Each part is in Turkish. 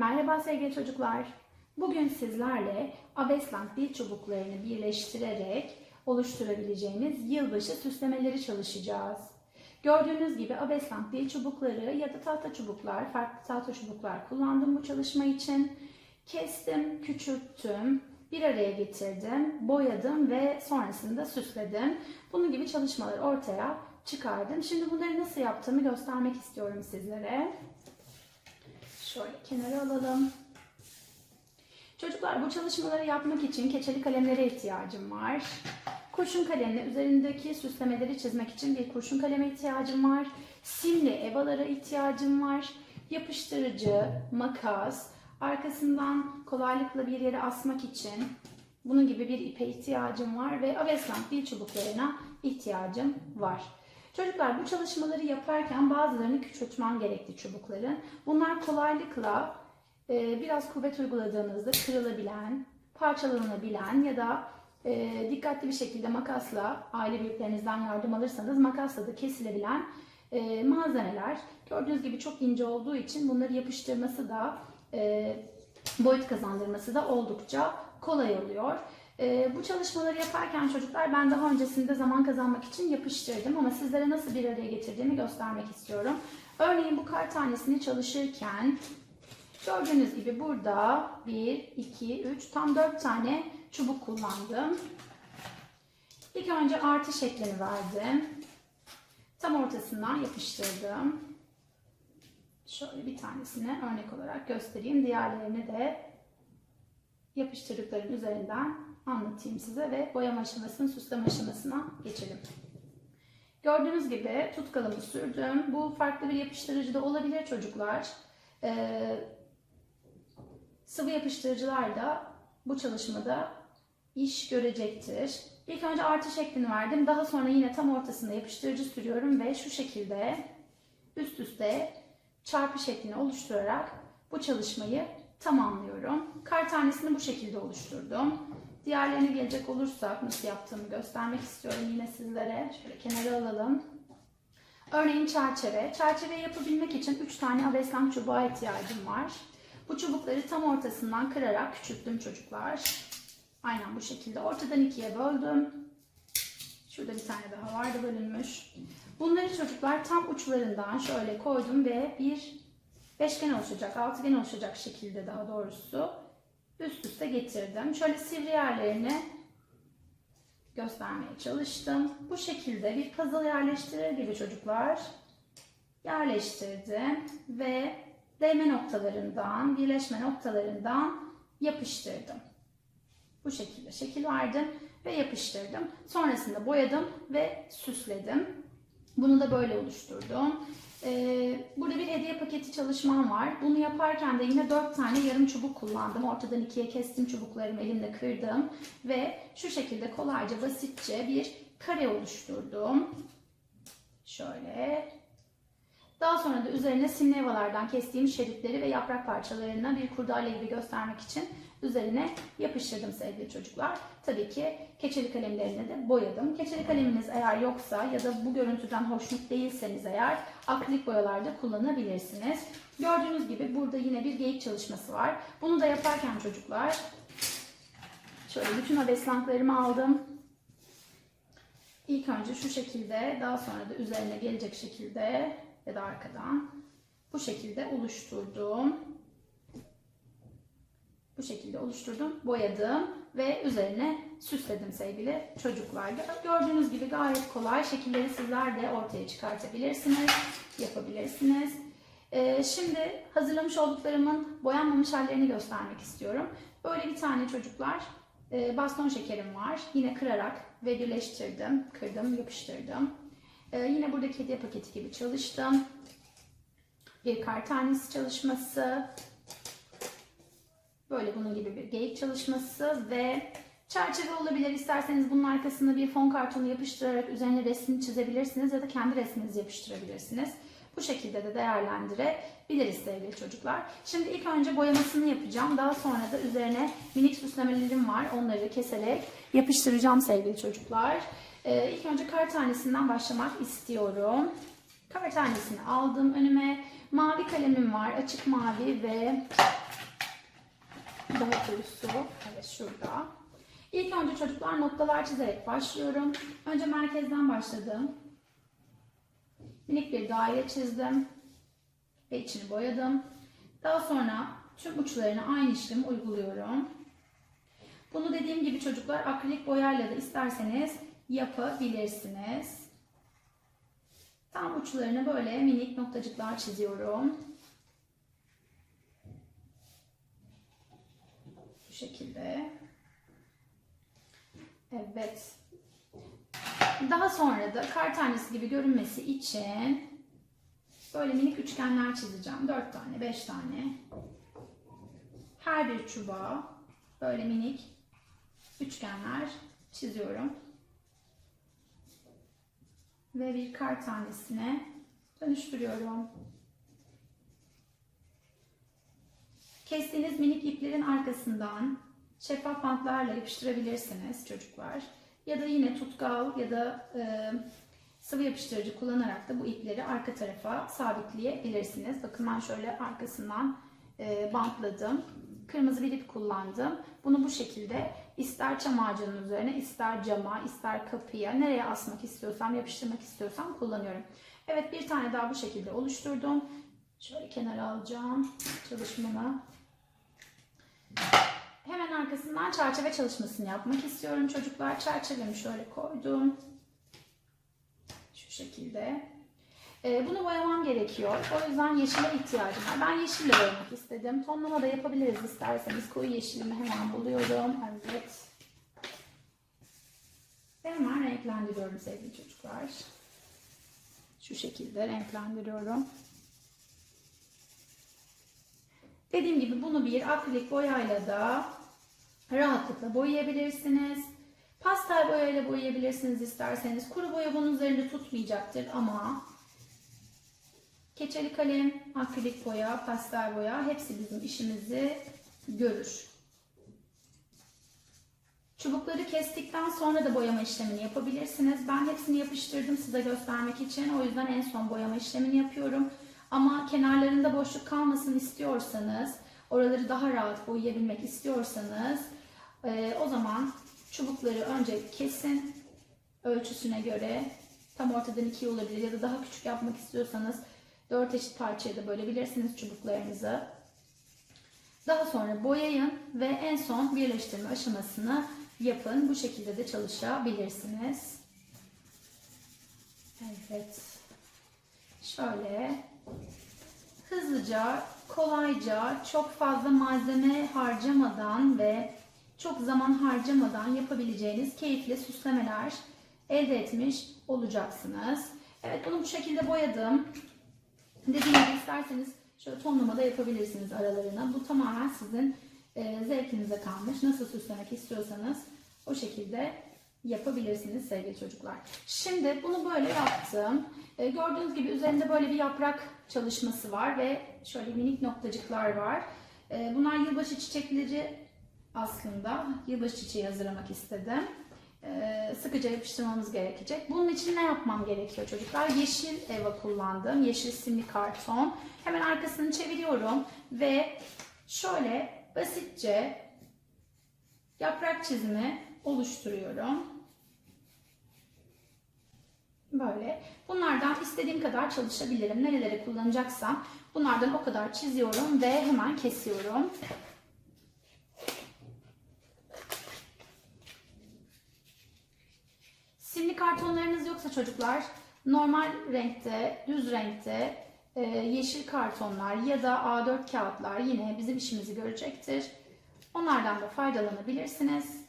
Merhaba sevgili çocuklar. Bugün sizlerle Abesland dil çubuklarını birleştirerek oluşturabileceğimiz yılbaşı süslemeleri çalışacağız. Gördüğünüz gibi Abesland dil çubukları ya da tahta çubuklar, farklı tahta çubuklar kullandım bu çalışma için. Kestim, küçülttüm, bir araya getirdim, boyadım ve sonrasında süsledim. Bunun gibi çalışmaları ortaya çıkardım. Şimdi bunları nasıl yaptığımı göstermek istiyorum sizlere. Şöyle kenara alalım. Çocuklar bu çalışmaları yapmak için keçeli kalemlere ihtiyacım var. Kurşun kalemle üzerindeki süslemeleri çizmek için bir kurşun kaleme ihtiyacım var. Simli ebalara ihtiyacım var. Yapıştırıcı, makas, arkasından kolaylıkla bir yere asmak için bunun gibi bir ipe ihtiyacım var ve Avesland dil çubuklarına ihtiyacım var. Çocuklar bu çalışmaları yaparken bazılarını küçültmem gerekti çubukların. Bunlar kolaylıkla e, biraz kuvvet uyguladığınızda kırılabilen, parçalanabilen ya da e, dikkatli bir şekilde makasla aile büyüklerinizden yardım alırsanız makasla da kesilebilen e, malzemeler. Gördüğünüz gibi çok ince olduğu için bunları yapıştırması da e, boyut kazandırması da oldukça kolay oluyor. Ee, bu çalışmaları yaparken çocuklar ben daha öncesinde zaman kazanmak için yapıştırdım ama sizlere nasıl bir araya getirdiğimi göstermek istiyorum. Örneğin bu kar tanesini çalışırken gördüğünüz gibi burada 1, 2, 3 tam 4 tane çubuk kullandım. İlk önce artı şeklini verdim. Tam ortasından yapıştırdım. Şöyle bir tanesini örnek olarak göstereyim. Diğerlerini de yapıştırdıklarım üzerinden anlatayım size ve boyama aşamasının süsleme aşamasına geçelim. Gördüğünüz gibi tutkalımı sürdüm. Bu farklı bir yapıştırıcı da olabilir çocuklar. Ee, sıvı yapıştırıcılar da bu çalışmada iş görecektir. İlk önce artı şeklini verdim. Daha sonra yine tam ortasında yapıştırıcı sürüyorum ve şu şekilde üst üste çarpı şeklini oluşturarak bu çalışmayı tamamlıyorum. Kar tanesini bu şekilde oluşturdum. Diğerlerine gelecek olursak nasıl yaptığımı göstermek istiyorum yine sizlere. Şöyle kenara alalım. Örneğin çerçeve. Çerçeve yapabilmek için 3 tane aveslan çubuğa ihtiyacım var. Bu çubukları tam ortasından kırarak küçülttüm çocuklar. Aynen bu şekilde ortadan ikiye böldüm. Şurada bir tane daha vardı bölünmüş. Bunları çocuklar tam uçlarından şöyle koydum ve bir beşgen oluşacak, altıgen oluşacak şekilde daha doğrusu üst üste getirdim. Şöyle sivri yerlerini göstermeye çalıştım. Bu şekilde bir puzzle yerleştirir gibi çocuklar yerleştirdim ve değme noktalarından, birleşme noktalarından yapıştırdım. Bu şekilde şekil verdim ve yapıştırdım. Sonrasında boyadım ve süsledim. Bunu da böyle oluşturdum. Ee, burada bir hediye paketi çalışmam var. Bunu yaparken de yine 4 tane yarım çubuk kullandım. Ortadan ikiye kestim çubuklarımı elimle kırdım. Ve şu şekilde kolayca basitçe bir kare oluşturdum. Şöyle. Daha sonra da üzerine simlevalardan kestiğim şeritleri ve yaprak parçalarına bir kurdale gibi göstermek için üzerine yapıştırdım sevgili çocuklar. Tabii ki keçeli kalemlerini de boyadım. Keçeli kaleminiz eğer yoksa ya da bu görüntüden hoşnut değilseniz eğer akrilik boyalarda kullanabilirsiniz. Gördüğünüz gibi burada yine bir geyik çalışması var. Bunu da yaparken çocuklar şöyle bütün abeslanklarımı aldım. İlk önce şu şekilde daha sonra da üzerine gelecek şekilde ya da arkadan bu şekilde oluşturdum. Bu şekilde oluşturdum, boyadım ve üzerine süsledim sevgili çocuklar. Gördüğünüz gibi gayet kolay şekilleri sizler de ortaya çıkartabilirsiniz, yapabilirsiniz. Ee, şimdi hazırlamış olduklarımın boyanmamış hallerini göstermek istiyorum. Böyle bir tane çocuklar e, baston şekerim var. Yine kırarak ve birleştirdim, kırdım, yapıştırdım. Ee, yine buradaki hediye paketi gibi çalıştım. Bir kar tanesi çalışması, Böyle bunun gibi bir geyik çalışması ve çerçeve olabilir. İsterseniz bunun arkasına bir fon kartonu yapıştırarak üzerine resmini çizebilirsiniz ya da kendi resminizi yapıştırabilirsiniz. Bu şekilde de değerlendirebiliriz sevgili çocuklar. Şimdi ilk önce boyamasını yapacağım. Daha sonra da üzerine minik süslemelerim var. Onları keserek yapıştıracağım sevgili çocuklar. Ee, ilk önce kar tanesinden başlamak istiyorum. Kar tanesini aldım önüme. Mavi kalemim var. Açık mavi ve Daha doğrusu evet şurada. İlk önce çocuklar noktalar çizerek başlıyorum. Önce merkezden başladım. Minik bir daire çizdim ve içini boyadım. Daha sonra tüm uçlarına aynı işlemi uyguluyorum. Bunu dediğim gibi çocuklar akrilik boyayla da isterseniz yapabilirsiniz. Tam uçlarına böyle minik noktacıklar çiziyorum. Şekilde. Evet. Daha sonra da kar tanesi gibi görünmesi için böyle minik üçgenler çizeceğim. 4 tane, 5 tane. Her bir çubuğa böyle minik üçgenler çiziyorum. Ve bir kar tanesine dönüştürüyorum. Kestiğiniz minik iplerin arkasından şeffaf bantlarla yapıştırabilirsiniz çocuklar. Ya da yine tutkal ya da e, sıvı yapıştırıcı kullanarak da bu ipleri arka tarafa sabitleyebilirsiniz. Bakın ben şöyle arkasından e, bantladım. Kırmızı bir ip kullandım. Bunu bu şekilde ister çam ağacının üzerine, ister cama, ister kapıya, nereye asmak istiyorsam, yapıştırmak istiyorsam kullanıyorum. Evet bir tane daha bu şekilde oluşturdum. Şöyle kenara alacağım çalışmamı. Hemen arkasından çerçeve çalışmasını yapmak istiyorum çocuklar. Çerçevemi şöyle koydum. Şu şekilde. Ee, bunu boyamam gerekiyor. O yüzden yeşile ihtiyacım var. Ben yeşille boyamak istedim. Tonlama da yapabiliriz isterseniz. Koyu yeşilimi hemen buluyorum. Evet. Ve hemen renklendiriyorum sevgili çocuklar. Şu şekilde renklendiriyorum. Dediğim gibi bunu bir akrilik boyayla da rahatlıkla boyayabilirsiniz. Pastel boyayla boyayabilirsiniz isterseniz. Kuru boya bunun üzerinde tutmayacaktır ama keçeli kalem, akrilik boya, pastel boya hepsi bizim işimizi görür. Çubukları kestikten sonra da boyama işlemini yapabilirsiniz. Ben hepsini yapıştırdım size göstermek için. O yüzden en son boyama işlemini yapıyorum. Ama kenarlarında boşluk kalmasın istiyorsanız, oraları daha rahat boyayabilmek istiyorsanız e, o zaman çubukları önce kesin ölçüsüne göre tam ortadan ikiye olabilir ya da daha küçük yapmak istiyorsanız dört eşit parçaya da bölebilirsiniz çubuklarınızı. Daha sonra boyayın ve en son birleştirme aşamasını yapın. Bu şekilde de çalışabilirsiniz. Evet. Şöyle hızlıca, kolayca, çok fazla malzeme harcamadan ve çok zaman harcamadan yapabileceğiniz keyifli süslemeler elde etmiş olacaksınız. Evet bunu bu şekilde boyadım. Dediğim gibi isterseniz şöyle tonlama da yapabilirsiniz aralarına. Bu tamamen sizin e, zevkinize kalmış. Nasıl süslemek istiyorsanız o şekilde yapabilirsiniz sevgili çocuklar. Şimdi bunu böyle yaptım. E, gördüğünüz gibi üzerinde böyle bir yaprak çalışması var ve şöyle minik noktacıklar var. E, bunlar yılbaşı çiçekleri aslında. Yılbaşı çiçeği hazırlamak istedim. E, sıkıca yapıştırmamız gerekecek. Bunun için ne yapmam gerekiyor çocuklar? Yeşil eva kullandım. Yeşil simli karton. Hemen arkasını çeviriyorum ve şöyle basitçe yaprak çizimi oluşturuyorum. Böyle. Bunlardan istediğim kadar çalışabilirim. Nereleri kullanacaksam bunlardan o kadar çiziyorum ve hemen kesiyorum. Simli kartonlarınız yoksa çocuklar normal renkte, düz renkte e, yeşil kartonlar ya da A4 kağıtlar yine bizim işimizi görecektir. Onlardan da faydalanabilirsiniz.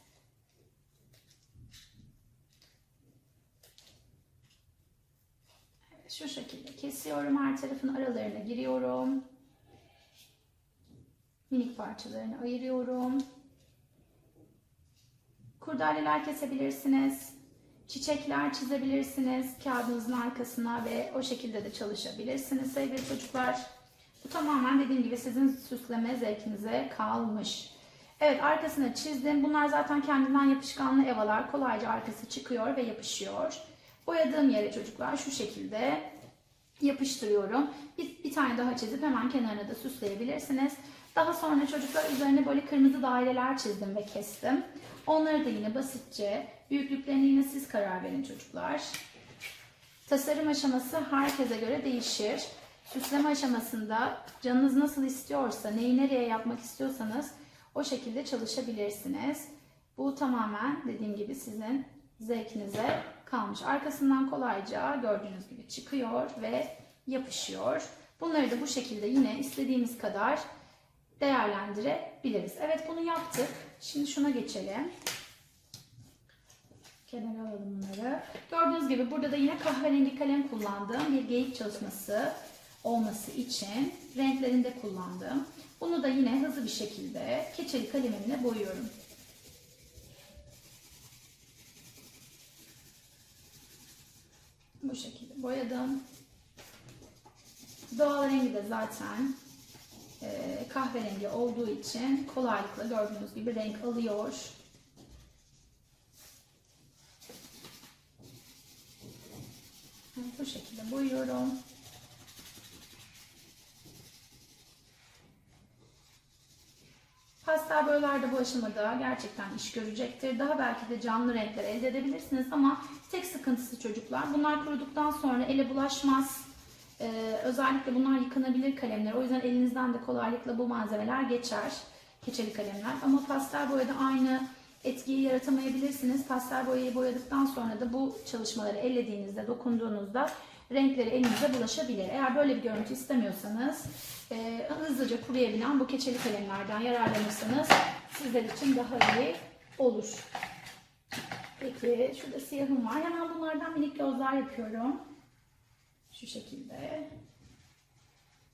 Evet, şu şekilde kesiyorum. Her tarafın aralarına giriyorum. Minik parçalarını ayırıyorum. Kurdaleler kesebilirsiniz. Çiçekler çizebilirsiniz kağıdınızın arkasına ve o şekilde de çalışabilirsiniz sevgili çocuklar. Bu tamamen dediğim gibi sizin süsleme zevkinize kalmış. Evet arkasını çizdim. Bunlar zaten kendinden yapışkanlı evalar. Kolayca arkası çıkıyor ve yapışıyor. Boyadığım yere çocuklar şu şekilde yapıştırıyorum. Bir, bir tane daha çizip hemen kenarına da süsleyebilirsiniz. Daha sonra çocuklar üzerine böyle kırmızı daireler çizdim ve kestim. Onları da yine basitçe, büyüklüklerine yine siz karar verin çocuklar. Tasarım aşaması herkese göre değişir. Süsleme aşamasında canınız nasıl istiyorsa, neyi nereye yapmak istiyorsanız o şekilde çalışabilirsiniz. Bu tamamen dediğim gibi sizin zevkinize kalmış. Arkasından kolayca gördüğünüz gibi çıkıyor ve yapışıyor. Bunları da bu şekilde yine istediğimiz kadar değerlendirebiliriz. Evet bunu yaptık. Şimdi şuna geçelim. Kenara alalım bunları. Gördüğünüz gibi burada da yine kahverengi kalem kullandığım bir geyik çalışması olması için renklerinde kullandım. Bunu da yine hızlı bir şekilde keçeli kalemimle boyuyorum. Bu şekilde boyadım. Doğal rengi de zaten e, kahverengi olduğu için kolaylıkla gördüğünüz gibi renk alıyor. Bu şekilde boyuyorum. Pastel boyalar da bu aşamada gerçekten iş görecektir. Daha belki de canlı renkler elde edebilirsiniz ama tek sıkıntısı çocuklar. Bunlar kuruduktan sonra ele bulaşmaz. Ee, özellikle bunlar yıkanabilir kalemler. O yüzden elinizden de kolaylıkla bu malzemeler geçer. Keçeli kalemler. Ama pastel boyada aynı etkiyi yaratamayabilirsiniz. Pastel boyayı boyadıktan sonra da bu çalışmaları ellediğinizde, dokunduğunuzda renkleri elinize bulaşabilir. Eğer böyle bir görüntü istemiyorsanız e, hızlıca kuruyabilen bu keçeli kalemlerden yararlanırsanız sizler için daha iyi olur. Peki şurada siyahım var. Hemen bunlardan minik gözler yapıyorum. Şu şekilde.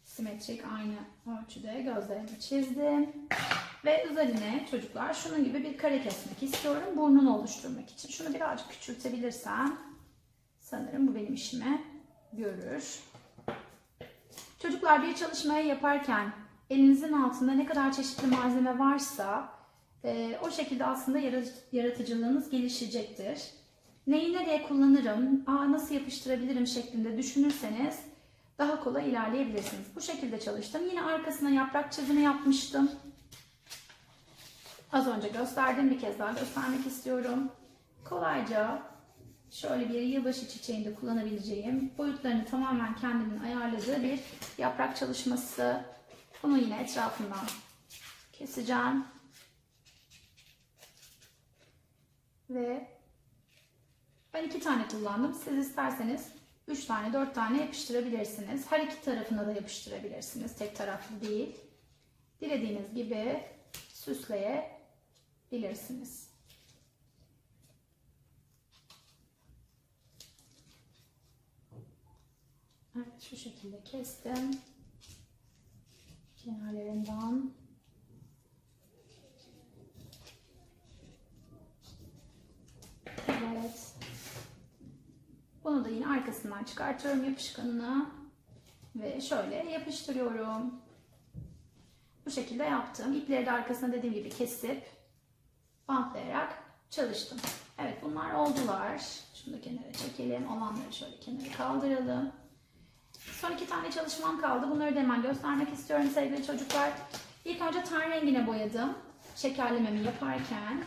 Simetrik aynı ölçüde gözlerimi çizdim. Ve üzerine çocuklar şunun gibi bir kare kesmek istiyorum. Burnunu oluşturmak için. Şunu birazcık küçültebilirsem sanırım bu benim işime görür. Çocuklar bir çalışmayı yaparken elinizin altında ne kadar çeşitli malzeme varsa e, o şekilde aslında yaratıcılığınız gelişecektir. Neyi nereye kullanırım, aa, nasıl yapıştırabilirim şeklinde düşünürseniz daha kolay ilerleyebilirsiniz. Bu şekilde çalıştım. Yine arkasına yaprak çizimi yapmıştım. Az önce gösterdim bir kez daha göstermek istiyorum. Kolayca şöyle bir yılbaşı çiçeğinde kullanabileceğim boyutlarını tamamen kendimin ayarladığı bir yaprak çalışması. Bunu yine etrafından keseceğim. Ve ben iki tane kullandım. Siz isterseniz üç tane, dört tane yapıştırabilirsiniz. Her iki tarafına da yapıştırabilirsiniz. Tek taraflı değil. Dilediğiniz gibi süsleyebilirsiniz. Evet şu şekilde kestim. Kenarlarından. Evet. Bunu da yine arkasından çıkartıyorum yapışkanını. Ve şöyle yapıştırıyorum. Bu şekilde yaptım. İpleri de arkasına dediğim gibi kesip bantlayarak çalıştım. Evet bunlar oldular. Şunu da kenara çekelim. Olanları şöyle kenara kaldıralım. Son iki tane çalışmam kaldı. Bunları da hemen göstermek istiyorum sevgili çocuklar. İlk önce ten rengine boyadım. Şekerlememi yaparken.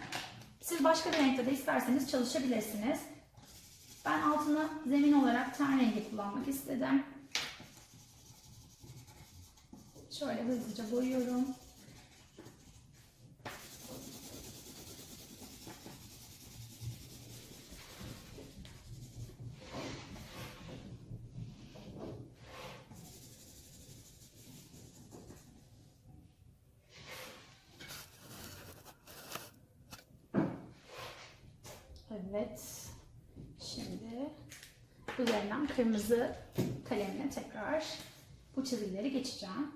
Siz başka bir renkte de isterseniz çalışabilirsiniz. Ben altına zemin olarak ten rengi kullanmak istedim. Şöyle hızlıca boyuyorum. Evet. Üzerinden kırmızı kalemle tekrar bu çizgileri geçeceğim.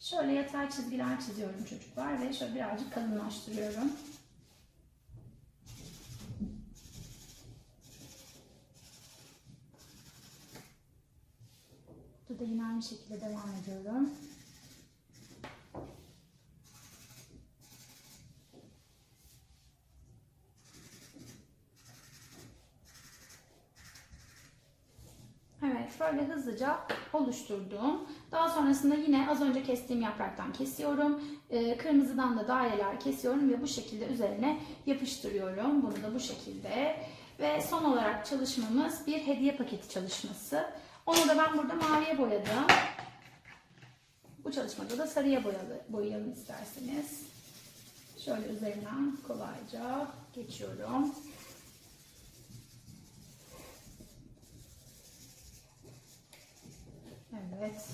Şöyle yatay çizgiler çiziyorum çocuklar ve şöyle birazcık kalınlaştırıyorum. Burada yine aynı şekilde devam ediyorum. Böyle hızlıca oluşturdum. Daha sonrasında yine az önce kestiğim yapraktan kesiyorum. Ee, kırmızıdan da daireler kesiyorum ve bu şekilde üzerine yapıştırıyorum. Bunu da bu şekilde. Ve son olarak çalışmamız bir hediye paketi çalışması. Onu da ben burada maviye boyadım. Bu çalışmada da sarıya boyalı, boyayalım isterseniz. Şöyle üzerinden kolayca geçiyorum. Evet.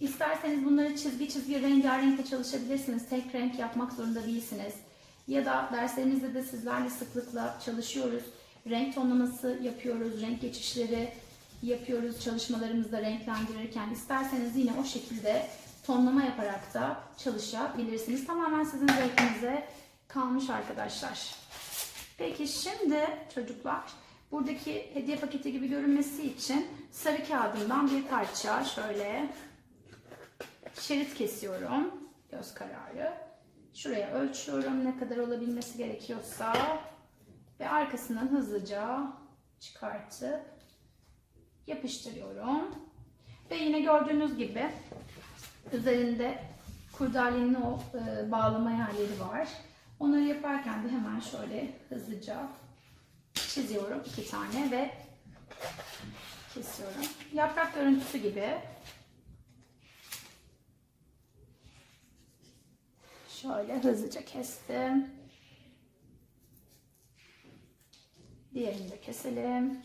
İsterseniz bunları çizgi çizgi rengarenkle çalışabilirsiniz. Tek renk yapmak zorunda değilsiniz. Ya da derslerimizde de sizlerle sıklıkla çalışıyoruz. Renk tonlaması yapıyoruz, renk geçişleri yapıyoruz çalışmalarımızda renklendirirken. İsterseniz yine o şekilde tonlama yaparak da çalışabilirsiniz. Tamamen sizin zevkinize kalmış arkadaşlar. Peki şimdi çocuklar buradaki hediye paketi gibi görünmesi için sarı kağıdımdan bir parça şöyle şerit kesiyorum. Göz kararı. Şuraya ölçüyorum ne kadar olabilmesi gerekiyorsa ve arkasından hızlıca çıkartıp yapıştırıyorum. Ve yine gördüğünüz gibi üzerinde kurdalenin o e, bağlama yerleri var. Onları yaparken de hemen şöyle hızlıca çiziyorum iki tane ve kesiyorum. Yaprak görüntüsü gibi. Şöyle hızlıca kestim. Diğerini de keselim.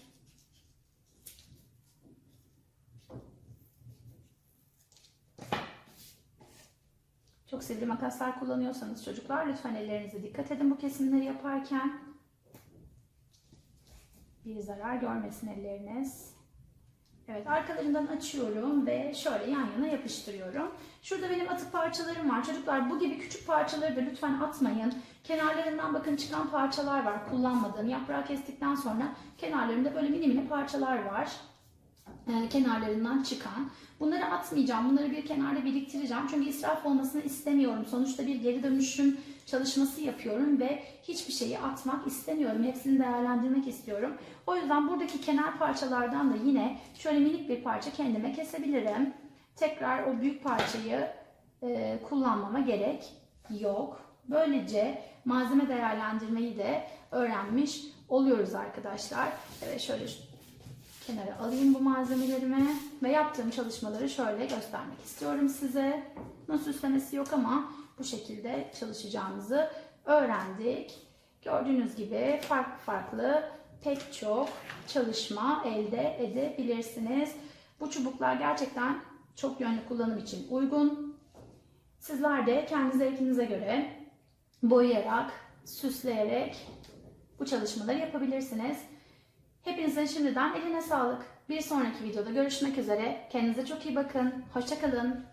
Çok sivri makaslar kullanıyorsanız çocuklar lütfen ellerinize dikkat edin bu kesimleri yaparken. Bir zarar görmesin elleriniz. Evet arkalarından açıyorum ve şöyle yan yana yapıştırıyorum. Şurada benim atık parçalarım var. Çocuklar bu gibi küçük parçaları da lütfen atmayın. Kenarlarından bakın çıkan parçalar var kullanmadığım. Yaprağı kestikten sonra kenarlarında böyle mini mini parçalar var. Ee, kenarlarından çıkan. Bunları atmayacağım. Bunları bir kenarda biriktireceğim. Çünkü israf olmasını istemiyorum. Sonuçta bir geri dönüşüm çalışması yapıyorum ve hiçbir şeyi atmak istemiyorum. Hepsini değerlendirmek istiyorum. O yüzden buradaki kenar parçalardan da yine şöyle minik bir parça kendime kesebilirim. Tekrar o büyük parçayı e, kullanmama gerek yok. Böylece malzeme değerlendirmeyi de öğrenmiş oluyoruz arkadaşlar. Evet şöyle kenara alayım bu malzemelerimi ve yaptığım çalışmaları şöyle göstermek istiyorum size. Nasıl süslemesi yok ama bu şekilde çalışacağımızı öğrendik. Gördüğünüz gibi farklı farklı pek çok çalışma elde edebilirsiniz. Bu çubuklar gerçekten çok yönlü kullanım için uygun. Sizler de kendi zevkinize göre boyayarak, süsleyerek bu çalışmaları yapabilirsiniz. Hepinizin şimdiden eline sağlık. Bir sonraki videoda görüşmek üzere. Kendinize çok iyi bakın. Hoşçakalın.